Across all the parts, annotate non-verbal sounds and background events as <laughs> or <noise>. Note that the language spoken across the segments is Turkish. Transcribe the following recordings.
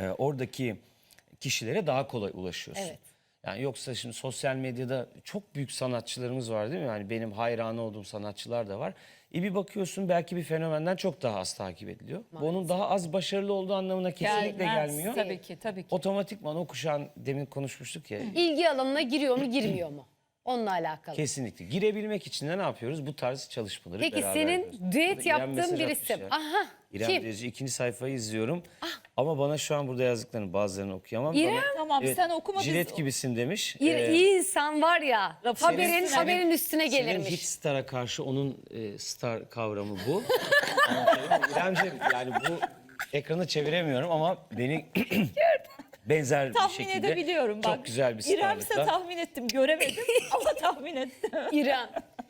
e, oradaki kişilere daha kolay ulaşıyorsun. Evet. Yani yoksa şimdi sosyal medyada çok büyük sanatçılarımız var değil mi? Yani benim hayranı olduğum sanatçılar da var. E bir bakıyorsun belki bir fenomenden çok daha az takip ediliyor. Bu onun daha az başarılı olduğu anlamına kesinlikle Gelmez. gelmiyor. Tabii ki tabii ki. Otomatikman o kuşağın demin konuşmuştuk ya. İlgi alanına giriyor mu girmiyor mu? Onunla alakalı. Kesinlikle. Girebilmek için de ne yapıyoruz? Bu tarz çalışmaları Peki beraber senin yapıyoruz. düet yaptığın bir isim. Aha, İrem kim? Ah. Derici ikinci sayfayı izliyorum. Ama bana şu an burada yazdıklarını bazılarını okuyamam. İrem? Bana, Tamam, sen okuma, biz- Jilet gibisin demiş. İyi, Ee, iyi insan var ya haberin senin- haberin üstüne Senin gelirmiş. hit star'a karşı onun e, star kavramı bu. <laughs> İremciğim yani bu ekranı çeviremiyorum ama beni <laughs> benzer bir Tahmin şekilde edebiliyorum bak. çok güzel bir İremse starlıkla. tahmin ettim. Göremedim <laughs> ama tahmin ettim. İrem.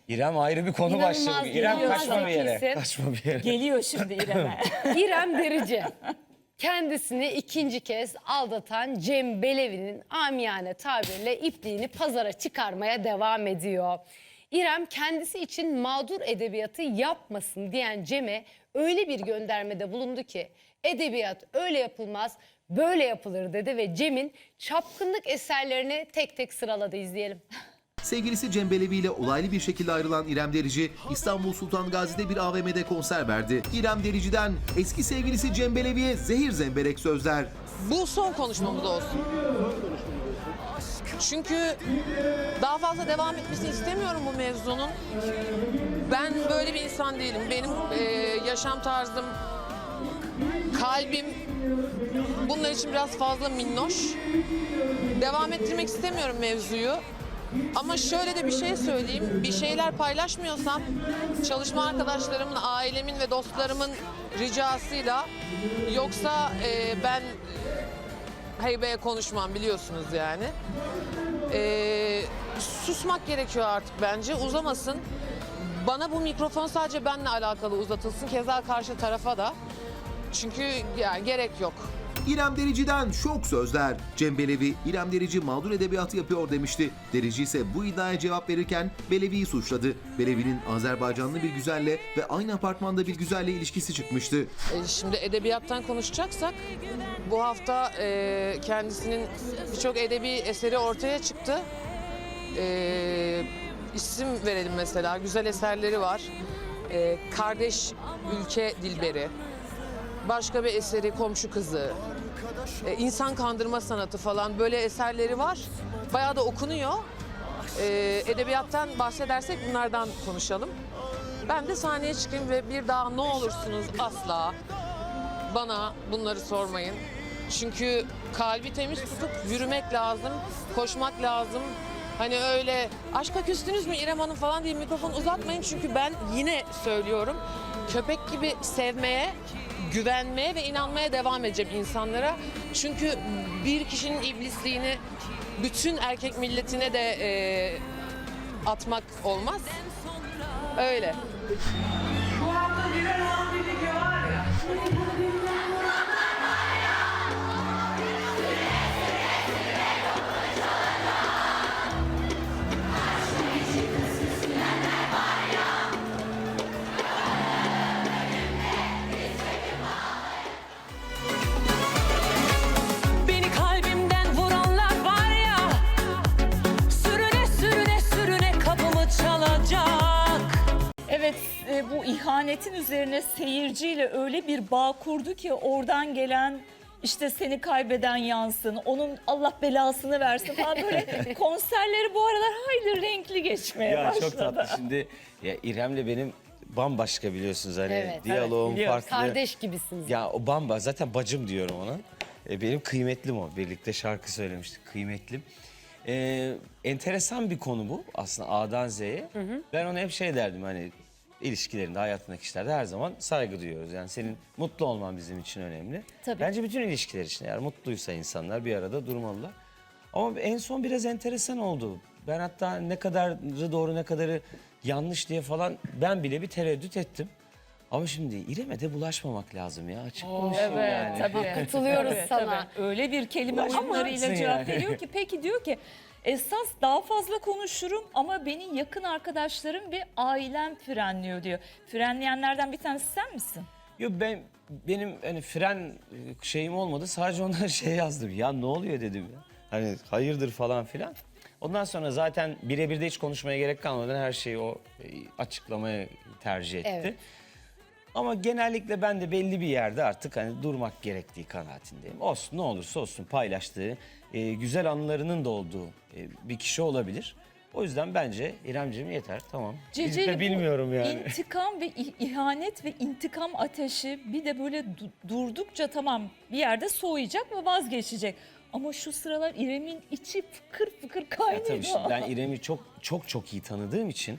İrem ayrı bir konu İnanılmaz başladı. İrem inanılmaz kaçma bir yere. Kaçma bir yere. Geliyor şimdi İrem'e. <laughs> İrem Derici. Kendisini ikinci kez aldatan Cem Belevi'nin amiyane tabirle ipliğini pazara çıkarmaya devam ediyor. İrem kendisi için mağdur edebiyatı yapmasın diyen Cem'e öyle bir göndermede bulundu ki edebiyat öyle yapılmaz böyle yapılır dedi ve Cem'in çapkınlık eserlerini tek tek sıraladı izleyelim. Sevgilisi Cem Belevi ile olaylı bir şekilde ayrılan İrem Derici, İstanbul Sultan Gazi'de bir AVM'de konser verdi. İrem Derici'den eski sevgilisi Cem Belevi'ye zehir zemberek sözler. Bu son konuşmamız olsun. Çünkü daha fazla devam etmesini istemiyorum bu mevzunun. Ben böyle bir insan değilim. Benim e, yaşam tarzım, kalbim bunlar için biraz fazla minnoş. Devam ettirmek istemiyorum mevzuyu. Ama şöyle de bir şey söyleyeyim. Bir şeyler paylaşmıyorsam çalışma arkadaşlarımın, ailemin ve dostlarımın ricasıyla yoksa e, ben heybeye konuşmam biliyorsunuz yani. Ee, susmak gerekiyor artık bence uzamasın. Bana bu mikrofon sadece benimle alakalı uzatılsın. Keza karşı tarafa da. Çünkü yani gerek yok. İrem Derici'den şok sözler. Cem Belevi, İrem Derici mağdur edebiyatı yapıyor demişti. Derici ise bu iddiaya cevap verirken Belevi'yi suçladı. Belevi'nin Azerbaycanlı bir güzelle ve aynı apartmanda bir güzelle ilişkisi çıkmıştı. Ee, Şimdi edebiyattan konuşacaksak bu hafta e, kendisinin birçok edebi eseri ortaya çıktı. E, isim verelim mesela güzel eserleri var. E, Kardeş Ülke Dilberi. Başka bir eseri Komşu Kızı. E, İnsan Kandırma Sanatı falan böyle eserleri var. Bayağı da okunuyor. E, edebiyattan bahsedersek bunlardan konuşalım. Ben de sahneye çıkayım ve bir daha ne olursunuz asla bana bunları sormayın. Çünkü kalbi temiz tutup yürümek lazım, koşmak lazım. Hani öyle aşka küstünüz mü İrem Hanım falan diye mikrofon uzatmayın. Çünkü ben yine söylüyorum köpek gibi sevmeye, güvenmeye ve inanmaya devam edeceğim insanlara. Çünkü bir kişinin iblisliğini bütün erkek milletine de e, atmak olmaz. Öyle. Beni bu ihanetin üzerine seyirciyle öyle bir bağ kurdu ki oradan gelen işte seni kaybeden yansın, onun Allah belasını versin falan böyle <laughs> konserleri bu aralar hayli renkli geçmeye Ya başladı. çok tatlı şimdi. Ya İrem'le benim bambaşka biliyorsunuz hani Evet, diyaloğum biliyoruz. farklı. Kardeş gibisiniz. Ya o bamba zaten bacım diyorum ona. E, benim kıymetlim o. Birlikte şarkı söylemiştik kıymetlim. E, enteresan bir konu bu aslında A'dan Z'ye. Ben ona hep şey derdim hani ilişkilerinde hayatındaki işlerde her zaman saygı duyuyoruz. Yani senin mutlu olman bizim için önemli. Tabii. Bence bütün ilişkiler için eğer mutluysa insanlar bir arada durmalılar. Ama en son biraz enteresan oldu. Ben hatta ne kadarı doğru ne kadarı yanlış diye falan ben bile bir tereddüt ettim. Ama şimdi İrem'e de bulaşmamak lazım ya açık konuşayım Evet yani. tabii. <laughs> Katılıyoruz sana. tabii. Öyle bir kelime oyunlarıyla cevap yani. veriyor ki peki diyor ki esas daha fazla konuşurum ama beni yakın arkadaşlarım ve ailem frenliyor diyor. Frenleyenlerden bir tanesi sen misin? Yo ben benim hani fren e, şeyim olmadı. Sadece onlara <laughs> şey yazdım. Ya ne oluyor dedim ya. Hani hayırdır falan filan. Ondan sonra zaten birebir de hiç konuşmaya gerek kalmadan her şeyi o e, açıklamaya tercih etti. Evet. Ama genellikle ben de belli bir yerde artık hani durmak gerektiği kanaatindeyim. Olsun ne olursa olsun paylaştığı, e, güzel anılarının da olduğu e, bir kişi olabilir. O yüzden bence İremciğim yeter tamam. Biz Ceceli de bu bilmiyorum yani. İntikam ve i- ihanet ve intikam ateşi bir de böyle du- durdukça tamam bir yerde soğuyacak ve vazgeçecek. Ama şu sıralar İrem'in içi fıkır fıkır Ya kaynıyor. tabii şimdi ben <laughs> İrem'i çok çok çok iyi tanıdığım için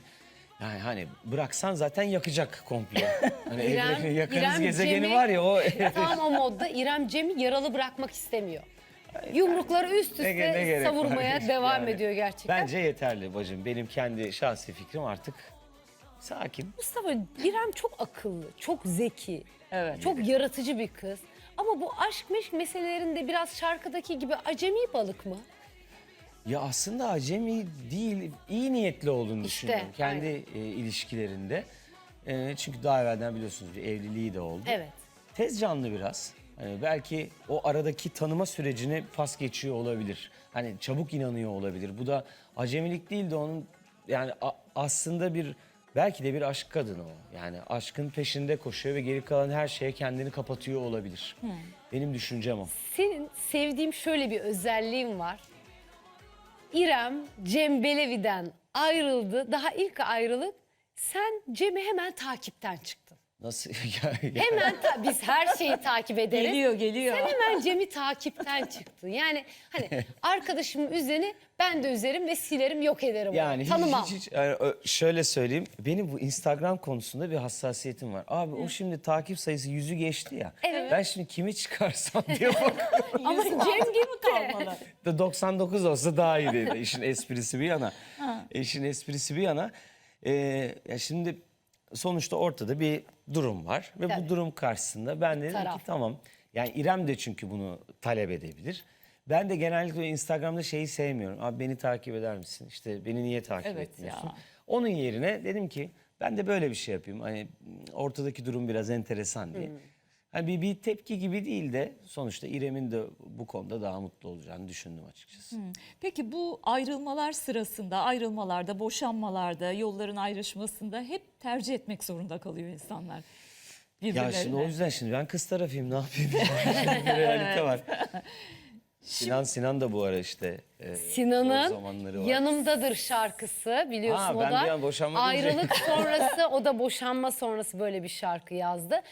yani hani bıraksan zaten yakacak komple. <laughs> Hani İrem- evrenin yakarız İrem gezegeni Cem'i- var ya o <laughs> Tam o modda İrem Cem'i yaralı bırakmak istemiyor. Yumrukları üst Ne ne üste gerek var? savurmaya devam Yani ediyor gerçekten. bence yeterli bacım. Benim kendi şahsi fikrim artık sakin. Mustafa İrem çok akıllı, çok zeki, Evet. çok yaratıcı bir kız. Ama bu aşk meşk meselelerinde biraz şarkıdaki gibi acemi balık mı? Ya aslında acemi değil, iyi niyetli olduğunu İşte, düşünüyorum kendi e, ilişkilerinde. E, çünkü daha evvelden biliyorsunuz bir evliliği de oldu. Evet. Tez canlı biraz. Hani belki o aradaki tanıma sürecine pas geçiyor olabilir. Hani çabuk inanıyor olabilir. Bu da acemilik değil de onun yani a- aslında bir belki de bir aşk kadını o. Yani aşkın peşinde koşuyor ve geri kalan her şeye kendini kapatıyor olabilir. Benim düşüncem o. Senin sevdiğim şöyle bir özelliğin var. İrem Cem Belevi'den ayrıldı. Daha ilk ayrılık. Sen Cem'i hemen takipten çıktın. Nasıl? <laughs> Hemen ta- biz her şeyi takip ederiz. Geliyor geliyor. Sen hemen Cem'i takipten çıktın. Yani hani <laughs> arkadaşımın üzerine ben de üzerim ve silerim yok ederim. onu. Yani hiç, Tanımam. hiç, hiç- yani ö- şöyle söyleyeyim. Benim bu Instagram konusunda bir hassasiyetim var. Abi o şimdi takip sayısı yüzü geçti ya. Evet. Ben şimdi kimi çıkarsam diye <laughs> bakıyorum. Ama Cem gitti. Da 99 olsa daha iyi dedi. İşin esprisi bir yana. İşin esprisi bir yana. Ee, ya şimdi sonuçta ortada bir durum var. Ve Tabii. bu durum karşısında ben de dedim Taraf. ki tamam. Yani İrem de çünkü bunu talep edebilir. Ben de genellikle Instagram'da şeyi sevmiyorum. Abi beni takip eder misin? İşte beni niye takip Evet etmiyorsun? ya. Onun yerine dedim ki ben de böyle bir şey yapayım. Hani ortadaki durum biraz enteresan diye. Hani bir, bir tepki gibi değil de sonuçta İrem'in de bu konuda daha mutlu olacağını düşündüm açıkçası. Peki bu ayrılmalar sırasında, ayrılmalarda, boşanmalarda, yolların ayrışmasında hep tercih etmek zorunda kalıyor insanlar. Ya şimdi o yüzden şimdi ben kız tarafıyım ne yapayım? <laughs> Şimdi bir realite var. Sinan Sinan da bu ara işte. e, Sinan'ın zamanları var. Yanımdadır şarkısı biliyorsun Ha, o ben da bir an boşanma ayrılık sonrası o da boşanma sonrası böyle bir şarkı yazdı.